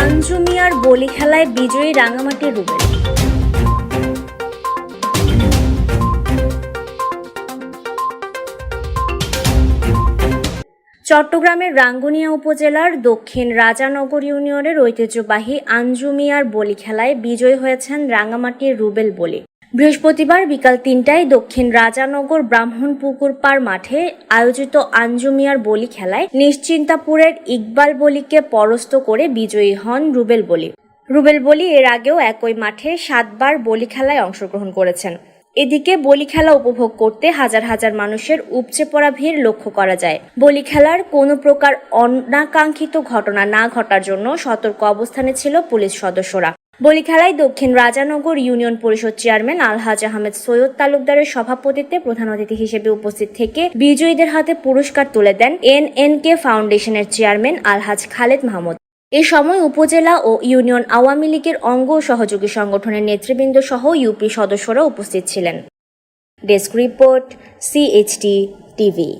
আঞ্জুমিয়ার বলি খেলায় বিজয়ী রাঙামাটির রুবেল। চট্টগ্রামের রাঙ্গুনিয়া উপজেলার দক্ষিণ রাজানগর ইউনিয়নের ঐতিহ্যবাহী আঞ্জুমিয়ার বলি খেলায় বিজয়ী হয়েছেন রাঙামাটির রুবেল বলি। বৃহস্পতিবার বিকাল তিনটায় দক্ষিণ রাজানগর ব্রাহ্মণপুকুর পাড় মাঠে আয়োজিত আঞ্জুমিয়ার বলি খেলায় নিশ্চিন্তাপুরের ইকবাল বলিকে পরস্ত করে বিজয়ী হন রুবেল বলি। রুবেল বলি এর আগেও একই মাঠে সাতবার বলি খেলায় অংশগ্রহণ করেছেন। এদিকে বলি খেলা উপভোগ করতে হাজার হাজার মানুষের উপচে পড়া ভিড় লক্ষ্য করা যায়। বলি খেলার কোনো প্রকার অনাকাঙ্ক্ষিত ঘটনা না ঘটার জন্য সতর্ক অবস্থানে ছিল পুলিশ সদস্যরা। বলি খেলায় দক্ষিণ রাজানগর ইউনিয়ন পরিষদ চেয়ারম্যান আলহাজ আহমেদ সৈয়দ তালুকদারের সভাপতিত্বে প্রধান অতিথি হিসেবে উপস্থিত থেকে বিজয়ীদের হাতে পুরস্কার তুলে দেন এন এন কে ফাউন্ডেশনের চেয়ারম্যান আলহাজ খালেদ মাহমুদ। এ সময় উপজেলা ও ইউনিয়ন আওয়ামী লীগের অঙ্গ সহযোগী সংগঠনের নেতৃবৃন্দ সহ ইউপি সদস্যরা উপস্থিত ছিলেন। Desk report CHT TV